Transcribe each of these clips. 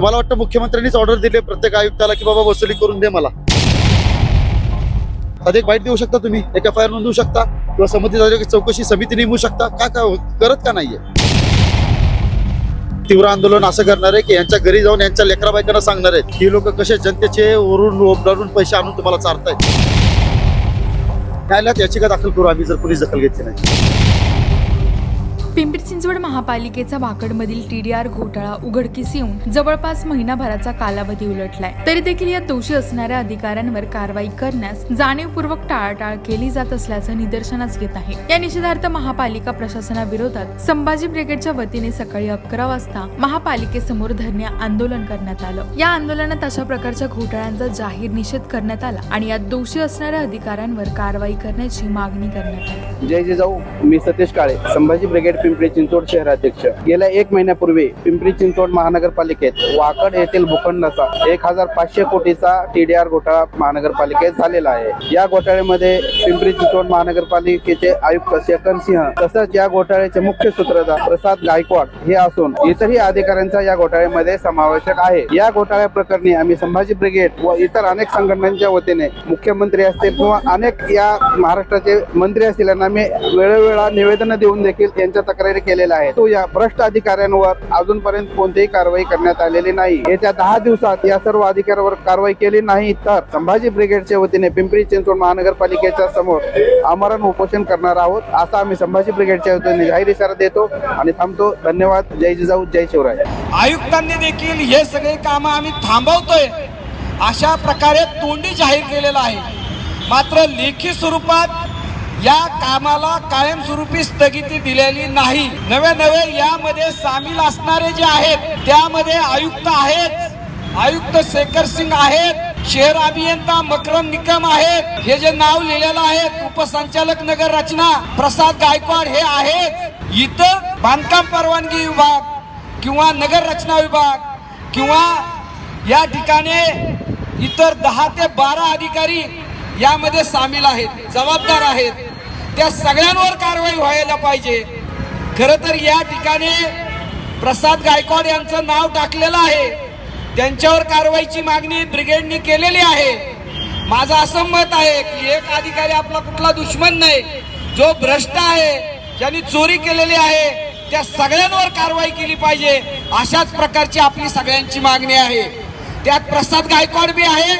तर मला वाटतं मुख्यमंत्र्यांनीच ऑर्डर दिली प्रत्येक आयुक्ताला की बाबा वसुली करून दे मला. अधिक वाईट देऊ शकता तुम्ही? एक एफ आय आर नोंदवू शकता? किंवा संबंधित चौकशी समिती नेमू शकता? का का करत का नाहीये? तीव्र आंदोलन असं करणार आहे की यांच्या घरी जाऊन यांच्या लेकरा बायकांना सांगणार आहेत ही लोक कसे जनतेचे वरून ओबडारून पैसे आणून तुम्हाला चारतायत. न्यायालयात याचिका दाखल करू आम्ही जर पोलीस दखल घेतली नाही. पिंपरी चिंचवड महापालिकेचा भाकडमधील टीडीआर घोटाळा उघडकीस येऊन जवळपास महिनाभराचा कालावधी उलटलाय. तरी देखील या दोषी असणाऱ्या अधिकाऱ्यांवर कारवाई करण्यास जाणीवपूर्वक टाळाटाळ केली जात असल्याचं निदर्शनास घेत आहे. या निषेधार्थ महापालिका प्रशासनाविरोधात संभाजी ब्रिगेडच्या वतीने सकाळी अकरा वाजता महापालिकेसमोर धरणे आंदोलन करण्यात आलं. या आंदोलनात अशा प्रकारच्या घोटाळ्यांचा जाहीर निषेध करण्यात आला आणि यात दोषी असणाऱ्या अधिकाऱ्यांवर कारवाई करण्याची मागणी करण्यात आली. जय जिजाऊ मी सतीश काळे संभाजी ब्रिगेड पिंपरी चिंचवड शहराध्यक्ष. गेल्या एक महिन्यापूर्वी पिंपरी चिंचवड महानगरपालिकेत वाकड येथील भूखंडाचा एक हजार पाचशे कोटीचा टीडीआर घोटाळा महानगरपालिकेत झालेला आहे. या घोटाळ्यामध्ये पिंपरी चिंचवड महानगरपालिकेचे आयुक्त शेखर सिंह तसंच या घोटाळ्याचे मुख्य सूत्रधार प्रसाद गायकवाड हे असून इतरही अधिकाऱ्यांचा या घोटाळ्यामध्ये समावेशक आहे. या घोटाळ्या प्रकरणी आम्ही संभाजी ब्रिगेड व इतर अनेक संघटनांच्या वतीने मुख्यमंत्री असतील किंवा अनेक या महाराष्ट्राचे मंत्री असतील यांना आम्ही वेळोवेळा निवेदन देऊन देखील त्यांच्या तक्रारी केलेल्या आहेत. तो या भ्रष्ट अधिकाऱ्यांवर अजूनपर्यंत कोणतीही कारवाई करण्यात आलेली नाही. येत्या दहा दिवसात या सर्व अधिकाऱ्यांवर कारवाई केली नाही तर संभाजी ब्रिगेडच्या वतीने पिंपरी चिंचवड महानगरपालिकेच्या समोर आमरण उपोषण करणार आहोत. असा आम्ही संभाजी ब्रिगेडच्या वतीने जाहीर इशारा देतो आणि थांबतो. धन्यवाद. जय जिजाऊ जय शिवराय. आयुक्तांनी देखील हे सगळे काम आम्ही थांबवतोय. अशा प्रकारे तोंडी जाहीर केलेलं आहे. मात्र लेखी स्वरूपात या कामाला कायमस्वरूपी स्थगिती दिलेली नाही. नवे नवे यामध्ये सामील असणारे जे आहेत त्यामध्ये आयुक्त आहेत. आयुक्त शेखर सिंग आहेत शहर अभियंता मकरम निकम आहेत. हे जे नाव लिहिलेलं आहे उपसंचालक नगर रचना प्रसाद गायकवाड हे आहेत. इथं बांधकाम परवानगी विभाग किंवा नगर रचना विभाग किंवा या ठिकाणी इतर दहा ते बारा अधिकारी यामध्ये सामील आहेत जबाबदार आहेत. त्या सगळ्यांवर कारवाई व्हायला पाहिजे. खर तर या ठिकाणी प्रसाद गायकवाड यांचं नाव टाकलेलं आहे. त्यांच्यावर कारवाईची मागणी ब्रिगेडनी केलेली आहे. माझं असं मत आहे की एक अधिकारी आपला कुठला दुश्मन नाही जो भ्रष्ट आहे ज्यांनी चोरी केलेली आहे त्या सगळ्यांवर कारवाई केली पाहिजे अशाच प्रकारची आपली सगळ्यांची मागणी आहे. त्यात प्रसाद गायकवाड बी आहे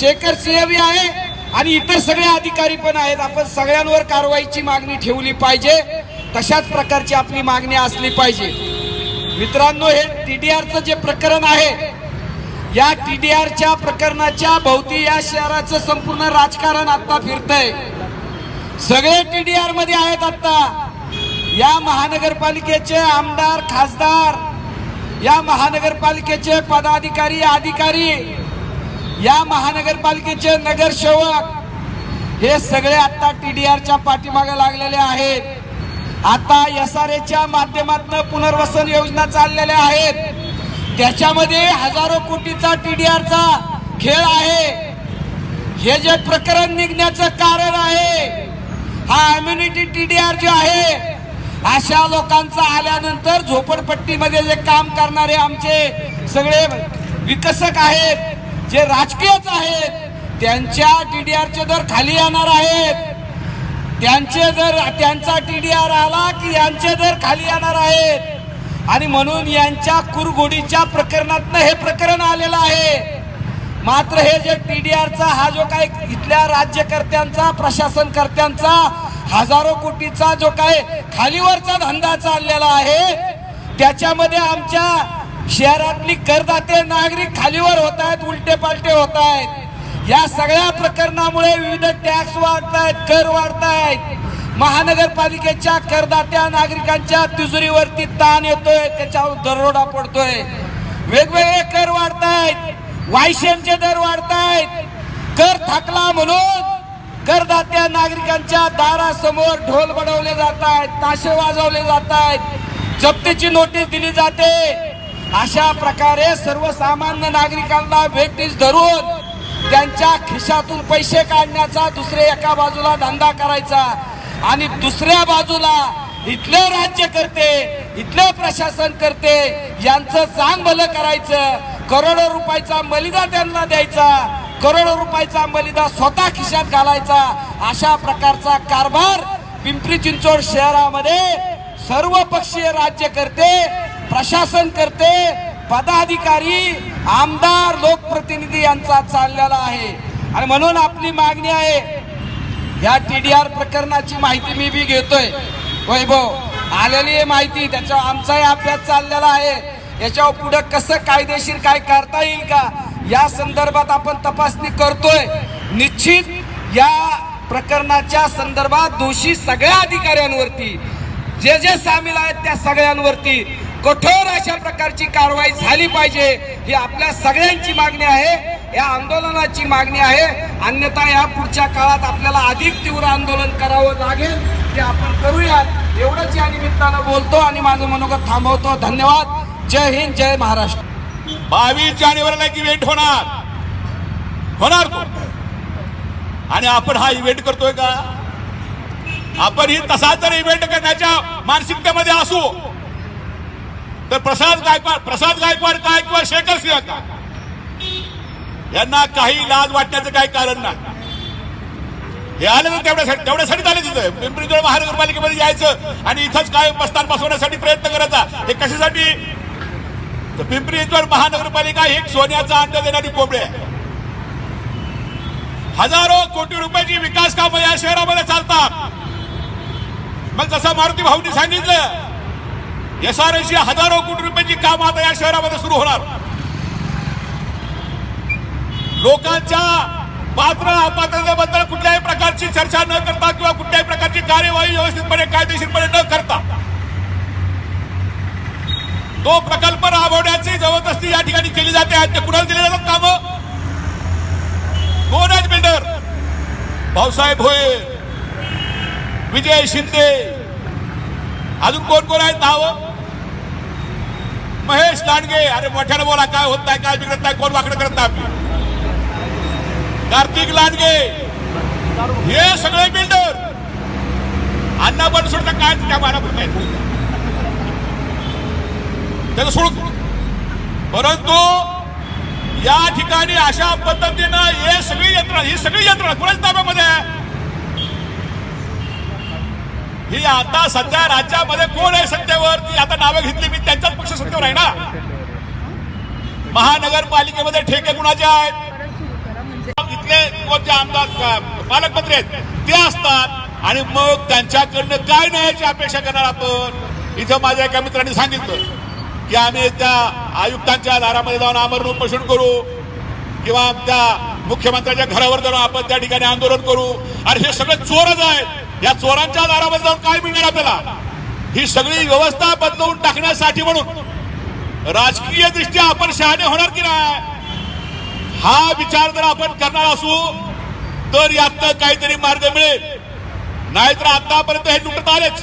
शेखर सिंह बी आहे आणि इतर सगळे अधिकारी पण आहेत. आपण सगळ्यांवर कारवाईची मागणी ठेवली पाहिजे. तशाच प्रकारची आपली मागणी असली पाहिजे. मित्रांनो हे टीडीआरचं जे प्रकरण आहे या टीडीआरच्या प्रकरणाच्या भोवती या शहराचं संपूर्ण राजकारण आता फिरतंय. सगळे टीडीआरमध्ये आहेत आता. या महानगरपालिकेचे आमदार खासदार या महानगरपालिकेचे पदाधिकारी अधिकारी या महानगरपालिकेचे नगरसेवक हे सगळे आता टीडीआरच्या पाठीमागे लागलेले आहेत. आता एस आर एच्या माध्यमातून पुनर्वसन योजना चाललेल्या आहेत. त्याच्यामध्ये हजारो कोटीचा टीडीआरचा खेळ आहे. हे जे प्रकरण निघण्याचं कारण आहे हा इम्युनिटी टीडीआर जे आहे अशा लोकांचा आल्यानंतर झोपडपट्टीमध्ये जे काम करणारे आमचे सगळे विकसक आहेत जे राजकीयच आहेत त्यांच्या टीडीआरचे दर खाली येणार आहेत. त्यांचे दर त्यांचा टीडीआर आला की यांचे दर खाली येणार आहेत. आणि म्हणून यांच्या कुरघोडीच्या प्रकरणातनं हे प्रकरण आलेलं आहे. मात्र हे जे टीडीआरचा हा जो काय इथल्या राज्यकर्त्यांचा प्रशासनकर्त्यांचा हजारो कोटीचा जो काय खालीवरचा धंदा चाललेला आहे त्याच्यामध्ये आमच्या शहरातली करदाते नागरिक खालीवर होत आहेत उलटे पालटे होत आहेत या सगळ्या प्रकरणामुळे विविध टॅक्स वाढत आहेत कर वाढत आहेत महानगरपालिकेच्या करदात्या नागरिकांच्या तिजोरीवरती ताण येतोय त्याच्यावर दरोडा पडतोय. वेगवेगळे कर वाढतायत वायशेमचे दर वाढतायत. कर थकला म्हणून करदात्या नागरिकांच्या दारासमोर ढोल बडवले जात आहेत ताशे वाजवले जात आहेत जप्तीची नोटीस दिली जाते. अशा प्रकारे सर्वसामान्य नागरिकांना भेटीस धरून त्यांच्या खिशातून पैसे काढण्याचा दुसरे एका बाजूला धंदा करायचा आणि दुसऱ्या बाजूला इथले राज्य करते इथले प्रशासन करते यांचं चांग भलं करायचं. करोडो रुपयाचा मलिदा त्यांना द्यायचा करोडो रुपयाचा मलिदा स्वतः खिशात घालायचा. अशा प्रकारचा कारभार पिंपरी चिंचवड शहरामध्ये सर्व पक्षीय राज्य करते. प्रशासन करते पदाधिकारी आमदार लोकप्रतिनिधी यांचा चाललेला आहे. आणि म्हणून आपली मागणी आहे या टी डी आर प्रकरणाची माहिती मी बी घेतोय. वैभव आलेली आहे माहिती त्याच्यावर आमचाही अभ्यास चाललेला आहे. याच्यावर पुढे कसं कायदेशीर काय करता येईल का या संदर्भात आपण तपासणी करतोय. निश्चित या प्रकरणाच्या संदर्भात दोषी सगळ्या अधिकाऱ्यांवरती जे जे सामील आहेत त्या सगळ्यांवरती कठोर अशा प्रकारची कारवाई झाली पाहिजे ही आपल्या सगळ्यांची मागणी आहे या आंदोलनाची मागणी आहे. अन्यथा या पुढच्या काळात आपल्याला अधिक तीव्र आंदोलन करावं लागेल ते आपण करूयात. एवढंच या निमित्तानं बोलतो आणि माझं मनोगत थांबवतो. धन्यवाद. जय हिंद जय महाराष्ट्र. बावीस जानेवारीला एक इव्हेंट होणार. होणार तो. आणि आपण हा इव्हेंट करतोय का? आपण ही तसा तर इव्हेंट करण्याच्या मानसिकतेमध्ये असू तर प्रसाद गायकवाड प्रसाद गायकवाड काय किंवा शेखर सिंह का? यांना काही लाज वाटण्याचं काही कारण नाही. हे आले तर तेवढ्यासाठी तेवढ्यासाठी आले तिथं. पिंपरी चिंचवड महानगरपालिकेमध्ये यायचं आणि इथंच काय बसतान बसवण्यासाठी प्रयत्न करायचा. हे कशासाठी? तर पिंपरी चिंचवड महानगरपालिका ही एक सोन्याचा अंड देणारी कोंबडी आहे. हजारो कोटी रुपयाची विकास कामं या शहरामध्ये चालतात. मग जसं मारुती भाऊनी सांगितलं एस आर हजारो कोटी रुपयांची काम आता या शहरामध्ये सुरू होणार. लोकांच्या पात्र अपात्रतेबद्दल कुठल्याही प्रकारची चर्चा न करता किंवा कुठल्याही प्रकारची कार्यवाही व्यवस्थितपणे कायदेशीरपणे न करता तो प्रकल्प राबवण्याची जबरदस्ती या ठिकाणी केली जाते आणि ते कुणाला दिले जातात काम? कोण आहेत बिल्डर? भाऊसाहेब होय विजय शिंदे. अजून कोण कोण आहेत नावं? महेश लांडगे अरे मोठ्यानं बोला काय होत नाही काय बिघडत नाही कोण वाकडं करत नाही आपली? कार्तिक लांडगे हे सगळे बिल्डर अण्णा पण सोडता काय त्या मारा नाही त्याचं सोडून. परंतु या ठिकाणी अशा पद्धतीनं हे सगळी यंत्रणा ही सगळी यंत्रणा कुणाच्या ताब्यामध्ये आहे? ही आता सध्या राज्यामध्ये कोण आहे सत्तेवर? ती आता नावं घेतली मी त्यांच्याच पक्ष सत्तेवर आहे ना? महानगरपालिकेमध्ये ठेके कुणाचे आहेत? इथले कोणते आमदार पालकमंत्री आहेत? ते असतात. आणि मग त्यांच्याकडनं काय नाही अपेक्षा करणार आपण? इथं माझ्या एका मित्रांनी सांगितलं की आम्ही त्या आयुक्तांच्या दारामध्ये जाऊन आमरण उपोषण करू किंवा त्या मुख्यमंत्र्यांच्या घरावर जाऊन आपण त्या ठिकाणी आंदोलन करू. अरे हे सगळे चोरच आहेत. या चोरांच्या दारामध्ये जाऊन काय मिळणार आपल्याला? ही सगळी व्यवस्था बदलवून टाकण्यासाठी म्हणून राजकीय दृष्ट्या आपण शहाणे होणार की नाही? हा विचार जर आपण करणार असू तर यात काहीतरी मार्ग मिळेल. नाहीतर आतापर्यंत हे लुटत आलेच.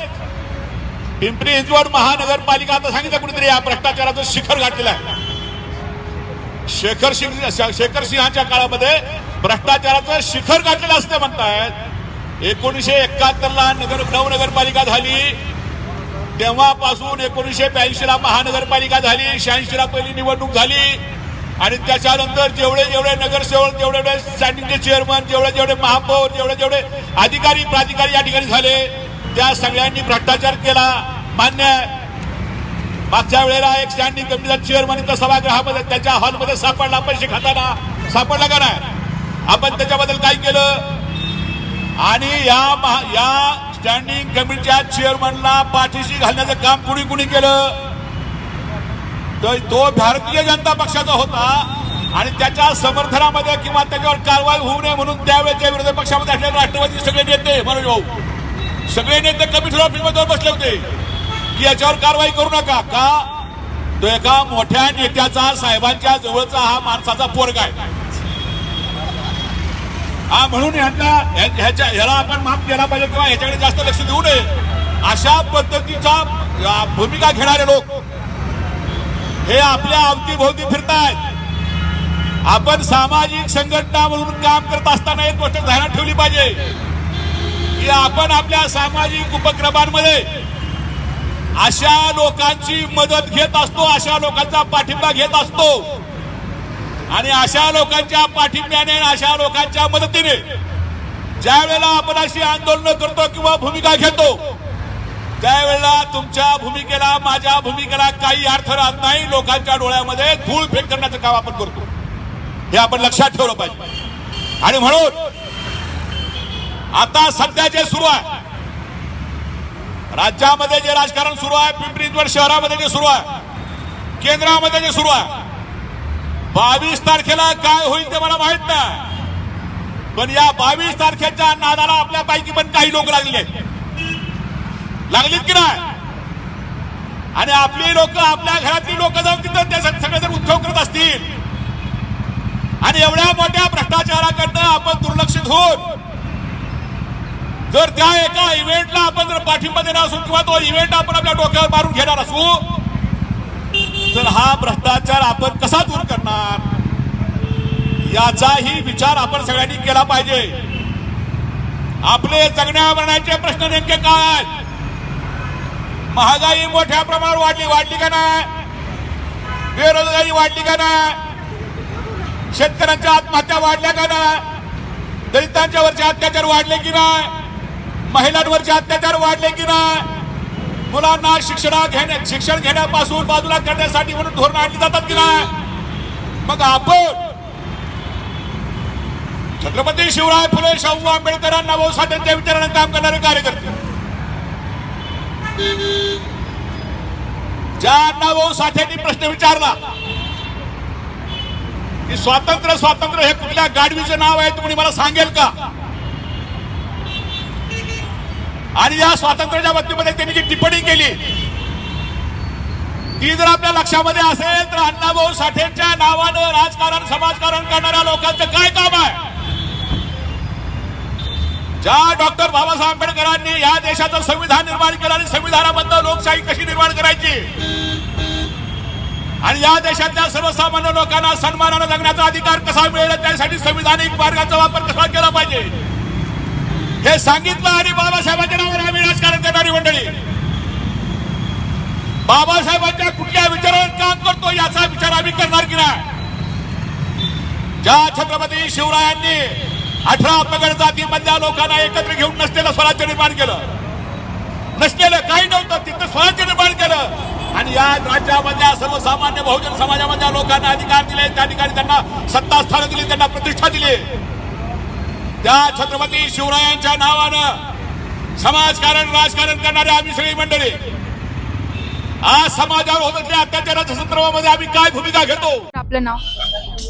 पिंपरी चिंचवड महानगरपालिका आता सांगितलं कुणीतरी या भ्रष्टाचाराचं शिखर गाठलेलं आहे. शेखर सिंग शेखर सिंहाच्या काळामध्ये भ्रष्टाचाराचं शिखर गाठलेलं असते म्हणतायत. एकोणीसशे एकाहत्तरला नगर नवनगरपालिका झाली. तेव्हापासून एकोणीसशे ब्याऐंशीला महानगरपालिका झाली. शहाऐंशीला पहिली निवडणूक झाली. आणि त्याच्यानंतर जेवढे जेवढे नगरसेवक जेवढे जेवढे स्टँडिंगचे चेअरमन जेवढे जेवढे महापौर जेवढे जेवढे अधिकारी प्राधिकारी या ठिकाणी झाले. त्या सगळ्यांनी भ्रष्टाचार केला. मान्य मागच्या वेळेला एक स्टँडिंग कमिटीचा चेअरमन इथं सभागृहामध्ये त्याच्या हॉलमध्ये सापडला पैसे खाताना. सापडला का नाही? आपण त्याच्याबद्दल काय केलं? आणि या महा- या स्टँडिंग कमिटीच्या चेअरमनला पाठीशी घालण्याचं काम कुणी कुणी केलं? तर तो भारतीय जनता पक्षाचा होता आणि त्याच्या समर्थनामध्ये किंवा त्याच्यावर कारवाई होऊ नये म्हणून त्यावेळेच्या विरोधी पक्षामध्ये असलेले राष्ट्रवादी सगळे नेते मनोज भाऊ सगळे नेते कमिशनर ऑफिसमध्ये बसले होते. की याच्यावर कारवाई करू नका. का? तो एका मोठ्या नेत्याचा साहेबांच्या जवळचा हा माणसाचा पोरगा आहे. हा म्हणून ह्यांना ह्या- ह्याच्या ह्याला आपण माफ केला पाहिजे किंवा ह्याच्याकडे जास्त लक्ष देऊ नये. अशा पद्धतीचा भूमिका घेणारे लोक हे आपल्या अवतीभोवती फिरतायत. आपण सामाजिक संघटना म्हणून काम करत असताना एक गोष्ट ध्यानात ठेवली पाहिजे. की आपण आपल्या सामाजिक उपक्रमांमध्ये अशा लोकांची मदत घेत असतो अशा लोकांचा पाठिंबा घेत असतो. आणि अशा लोकांच्या पाठिंब्याने अशा लोकांच्या मदतीने ज्या वेळेला आपण अशी आंदोलन करतो किंवा भूमिका घेतो त्यावेळेला तुमच्या भूमिकेला माझ्या भूमिकेला काही अर्थ राहत नाही. लोकांच्या डोळ्यामध्ये धूळ फेक करण्याचं काम आपण करतो. हे आपण लक्षात ठेवलं पाहिजे. आणि म्हणून आता सध्या जे सुरू आहे राज्यामध्ये जे राजकारण सुरू आहे पिंपरी शहरामध्ये जे सुरू आहे केंद्रामध्ये जे सुरू आहे बावीस तारखेला काय होईल ते मला माहीत नाही. पण या बावीस तारखेच्या नादाला आपल्यापैकी पण काही लोक लागले. आहेत लागलीत की नाही? आणि आपली लोक आपल्या घरातली लोक जाऊन तिथं त्या सगळे जर उत्सव करत असतील. आणि एवढ्या मोठ्या भ्रष्टाचाराकडनं आपण दुर्लक्षित होऊन जर त्या एका इव्हेंटला आपण जर पाठिंबा देणार असू किंवा तो इव्हेंट आपण आपल्या डोक्यावर मारून घेणार असू तर हा भ्रष्टाचार आपण कसा दूर करणार? याचाही विचार आपण सगळ्यांनी केला पाहिजे. आपले जगण्या मरण्याचे प्रश्न नेमके काय आहेत? महागाई मोठ्या प्रमाणावर वाढली वाढली का नाही? बेरोजगारी वाढली का नाही? शेतकऱ्यांच्या आत्महत्या वाढल्या का नाही? दलितांच्या वरचे अत्याचार वाढले की नाही? महिलांवरचे अत्याचार वाढले की नाही? मुलांना शिक्षणा घेण्या शिक्षण घेण्यापासून बाजूला करण्यासाठी म्हणून धोरणं आणली जातात की नाही? मग आपण छत्रपती शिवराय फुले शाहू आंबेडकरांना भाऊ साठ्यांच्या विचारानं काम करणारे कार्यकर्ते. ज्यांना भाऊ साठ्यांनी प्रश्न विचारला की स्वातंत्र्य स्वातंत्र्य हे कुठल्या गाडवीचं नाव आहे तुम्ही मला सांगेल का? आणि या स्वातंत्र्याच्या बाबतीमध्ये त्यांनी जी टिप्पणी केली ती जर आपल्या लक्षामध्ये असेल तर अण्णाभाऊ साठेंच्या नावानं राजकारण समाजकारण करणाऱ्या लोकांचं काय काम आहे? ज्या डॉक्टर बाबासाहेब आंबेडकरांनी या देशाचं संविधान निर्माण केलं आणि संविधानाबद्दल लोकशाही कशी निर्माण करायची? आणि या देशातल्या सर्वसामान्य लोकांना सन्मानानं जगण्याचा अधिकार कसा मिळेल? त्यासाठी संविधानिक मार्गाचा वापर कसा केला पाहिजे? हे सांगितलं आणि बाबासाहेबांच्या नावावर आम्ही राजकारण करणारी मंडळी. बाबासाहेबांच्या कुठल्या विचारावर काम करतो याचा विचार आम्ही करणार की नाही? ज्या छत्रपती शिवरायांनी अठरा पगड जातीमधल्या लोकांना एकत्र घेऊन नसलेलं स्वराज्य निर्माण केलं. नसलेलं काही नव्हतं तिथं स्वराज्य निर्माण केलं. आणि या राज्यामधल्या सर्वसामान्य बहुजन समाजामधल्या लोकांना अधिकार दिले त्या ठिकाणी त्यांना सत्तास्थानं दिली त्यांना प्रतिष्ठा दिली. त्या छत्रपती शिवरायांच्या नावानं समाजकारण राजकारण करणारे आम्ही सगळी मंडळी. आज समाजावर होत असलेल्या अत्याचाराच्या संदर्भामध्ये आम्ही काय भूमिका घेतो? आपलं नाव?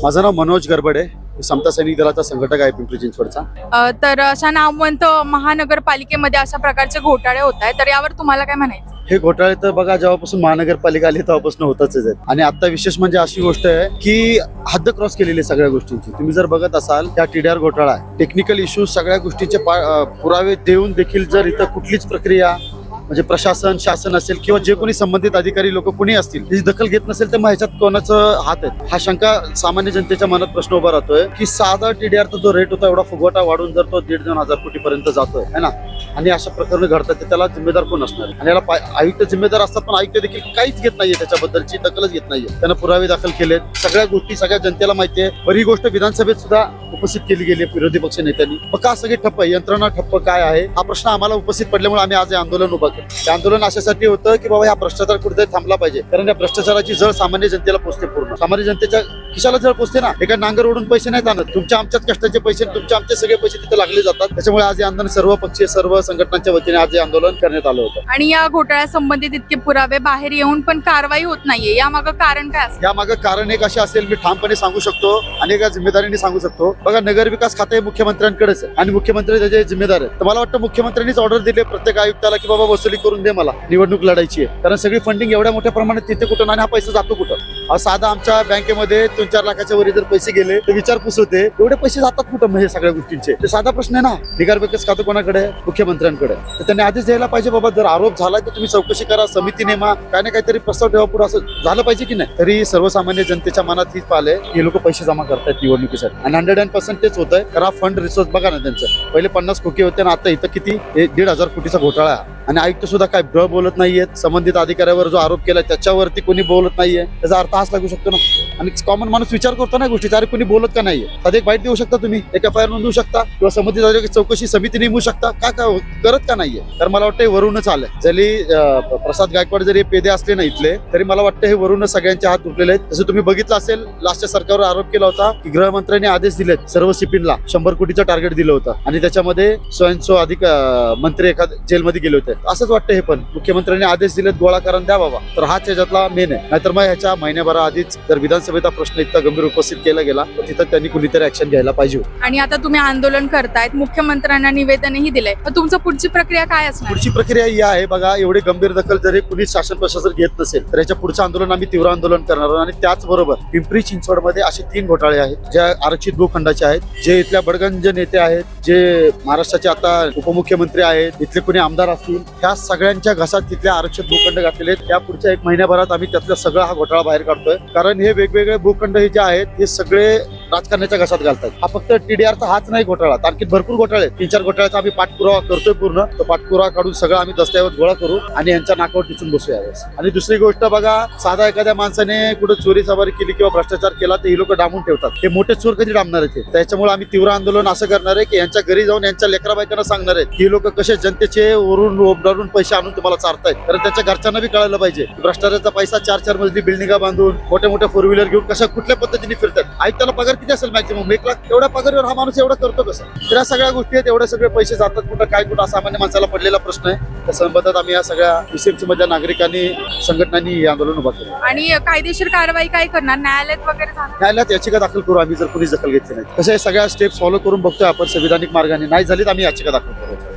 माझं नाव मनोज गरबडे. मी समता सैनिक दलाचा संघटक आहे पिंपरी चिंचवडचा. अ, तर अशा नामवंत महानगरपालिकेमध्ये अशा प्रकारचे घोटाळे होत आहेत तर यावर तुम्हाला काय म्हणायचं? हे घोटाळे तर बघा जेव्हापासून महानगरपालिका आली तेव्हापासून होतच आहेत आणि आता विशेष म्हणजे अशी गोष्ट आहे की हद्द क्रॉस केलेली आहे सगळ्या गोष्टींची. तुम्ही जर बघत असाल त्या टीडीआर घोटाळा आहे. टेक्निकल इश्यूज सगळ्या गोष्टींचे पा- पुरावे देऊन देखील जर इथं कुठलीच प्रक्रिया म्हणजे प्रशासन शासन असेल किंवा जे कोणी संबंधित अधिकारी लोक कोणी असतील त्याची दखल घेत नसेल तर मग ह्याच्यात कोणाचं हात आहे? हा शंका सामान्य जनतेच्या मनात प्रश्न उभा राहतोय की साधा टीडीआरचा जो रेट होता एवढा फुगवटा वाढून जर तो दीड दोन हजार कोटी पर्यंत जातोय है ना? आणि अशा प्रकरणे घडतात तर त्याला जिम्मेदार कोण असणार आणि याला पा- आयुक्त जिम्मेदार असतात पण आयुक्त देखील काहीच घेत नाहीये त्याच्याबद्दलची दखलच घेत नाहीये. त्यांना पुरावे दाखल केलेत. सगळ्या गोष्टी सगळ्या जनतेला माहिती आहे. बरी गोष्ट विधानसभेत सुद्धा उपस्थित केली गेली विरोधी पक्ष नेत्यांनी. मग का सगळी ठप्प आहे? यंत्रणा ठप्प काय आहे? हा प्रश्न आम्हाला उपस्थित पडल्यामुळे आम्ही आज हे आंदोलन उभं केलं. हे आंदोलन अशासाठी होतं की बाबा हा भ्रष्टाचार कुठेतरी थांबला पाहिजे. कारण या भ्रष्टाचाराची जळ सामान्य जनतेला पोहोचते पूर्ण. सामान्य जनतेच्या खिशाला जळ पोहोचते ना एका नांगर ओढून पैसे नाहीत आणत. तुमच्या आमच्याच कष्टाचे पैसे तुमच्या आमचे सगळे पैसे तिथे लागले जातात. त्याच्यामुळे आज हे आंदोलन सर्व पक्षीय सर्व संघटनांच्या वतीने आज हे आंदोलन करण्यात आलं होतं. आणि या घोटाळ्या संबंधित इतके पुरावे बाहेर येऊन पण कारवाई होत नाहीये. यामागं कारण काय असतं? या मागे कारण एक असे असेल मी ठामपणे सांगू शकतो आणि एका जिम्मेदारीने सांगू शकतो. बघा नगर विकास खाते हे मुख्यमंत्र्यांकडेच आणि मुख्यमंत्री त्याचे जिम्मेदार आहेत. मला वाटतं मुख्यमंत्र्यांनीच ऑर्डर दिली प्रत्येक आयुक्ताला की बाबा वसुली करून दे मला. निवडणूक लढायची आहे. कारण सगळी फंडिंग एवढ्या मोठ्या प्रमाणात तिथे कुठं आणि हा पैसा जातो कुठं? साधा आमच्या बँकेमध्ये दोन चार लाखाच्या वरी जर पैसे गेले तर विचारपूस होते. एवढे पैसे जातात कुठं म्हणजे सगळ्या गोष्टींचे? ते साधा प्रश्न आहे ना निगार का खातं कोणाकडे मुख्यमंत्र्यांकडे तर त्यांनी आधीच द्यायला पाहिजे बाबा जर आरोप झाला तर तुम्ही चौकशी करा समिती नेमा काय ना काहीतरी प्रस्ताव ठेवा पुढे असं झालं पाहिजे की नाही? तरी सर्वसामान्य जनतेच्या मनात हीच पाहिलं हे लोक पैसे जमा करतायत निवडणुकीसाठी. आणि हंड्रेड अँड पर्सेंट तेच होत आहे कारण फंड रिसोर्स बघा ना त्यांचं. पहिले पन्नास कोटी होते ना आता इथं किती? दीड हजार कोटीचा घोटाळा आणि आयुक्त सुद्धा काय ब्र बोलत नाहीयेत संबंधित अधिकाऱ्यावर जो आरोप केला त्याच्यावरती कोणी बोलत नाहीये. त्याचा अर्थ हाच लागू शकतो ना. आणि कॉमन माणूस विचार करतो ना गोष्टीचा अरे कोणी बोलत का नाहीये? साधे एक बाईट देऊ शकता तुम्ही? एक एफ आय आर नोंदवू शकता? किंवा संबंधित चौकशी समिती नेमू शकता? का करत का नाहीये? तर मला वाटतं हे वरूनच आलंय. जरी प्रसाद गायकवाड जरी पेदे असले ना इथले तरी मला वाटतं हे वरूनच सगळ्यांचे हात उठलेले आहेत. जसं तुम्ही बघितलं असेल लास्टच्या सरकारवर आरोप केला होता की गृहमंत्र्यांनी आदेश दिलेत सर्व सिपिनला शंभर कोटीचं टार्गेट दिलं होतं. आणि त्याच्यामध्ये स्वयंसो अधिक मंत्री एखाद जेलमध्ये गेले होते. असंच वाटतं हे पण. मुख्यमंत्र्यांनी आदेश दिलेत गोळा करून द्या बाबा. तर हाच याच्यातला मेन आहे. नाहीतर मग ह्याच्या महिन्याभरा आधीच जर विधानसभेचा प्रश्न इतका गंभीर उपस्थित केला गेला तर तिथं त्यांनी कुणीतरी ऍक्शन घ्यायला पाहिजे. आणि आता तुम्ही आंदोलन करतायत मुख्यमंत्र्यांना निवेदनही दिलंय. मग तुमचं पुढची प्रक्रिया काय असणार? पुढची प्रक्रिया ही आहे बघा एवढी गंभीर दखल जर हे कुणीच शासन प्रशासन घेत नसेल तर याच्या पुढचं आंदोलन आम्ही तीव्र आंदोलन करणार आहोत. आणि त्याचबरोबर पिंपरी चिंचवडमध्ये असे तीन घोटाळे आहेत ज्या आरक्षित भूखंडाचे आहेत जे इथल्या बडगंज नेते आहेत जे महाराष्ट्राचे आता उपमुख्यमंत्री आहेत इथले कोणी आमदार असतील ह्या सगळ्यांच्या घसात तिथले आरक्षित भूखंड घातलेले आहेत. त्या पुढच्या एक महिन्याभरात आम्ही त्यातला सगळा हा घोटाळा बाहेर काढतोय. कारण हे वेगवेगळे भूखंड हे जे आहेत हे सगळे राजकारणाच्या घशात घालतात. हा फक्त टीडीआरचा हाच नाही घोटाळा. आणखी भरपूर घोटाळे तीन चार घोटाळ्याचा आम्ही पाठपुरावा करतोय पूर्ण. तो पाठपुरावा काढून सगळं आम्ही दस्तऐवज गोळा करू आणि यांच्या नाकावर टिचून बसूया आणि दुसरी गोष्ट बघा साधा एखाद्या माणसाने कुठे चोरी सवारी केली किंवा भ्रष्टाचार केला तर ही लोक डांबून ठेवतात. हे मोठे चोर कधी डांबणार आहेत त्याच्यामुळे आम्ही तीव्र आंदोलन असं करणार आहे की यांच्या घरी जाऊन यांच्या लेकरा बायकांना सांगणार आहेत की ही लोक कसे जनतेचे वरून ओबडारून पैसे आणून तुम्हाला चारतायत. कारण त्यांच्या घरच्यांना बी कळायला पाहिजे. भ्रष्टाचाराचा पैसा चार चार मजली बिल्डिंगा बांधून मोठ्या मोठ्या फोर व्हीलर घेऊन कशा कुठल्या पद्धतीने फिरतात? आयुक्ताला पगार किती असेल मॅक्सिमम एक लाख एवढ्या पगारावर हा माणूस एवढं करतो कसं? तर या सगळ्या गोष्टी आहेत एवढे सगळे पैसे जातात कुठं काय कुठं सामान्य माणसाला पडलेला प्रश्न आहे. त्या संबंधात आम्ही या सगळ्या एसएमसी मधल्या नागरिकांनी संघटनांनी हे आंदोलन उभा केलं. आणि कायदेशीर कारवाई काय करणार? न्यायालयात वगैरे जाणार? न्यायालयात याचिका दाखल करू आम्ही जर कुणीच दखल घेतली नाही. हे सगळ्या स्टेप फॉलो करून बघतोय आपण संविधानिक मार्गाने. नाही झाली तर आम्ही याचिका दाखल करू.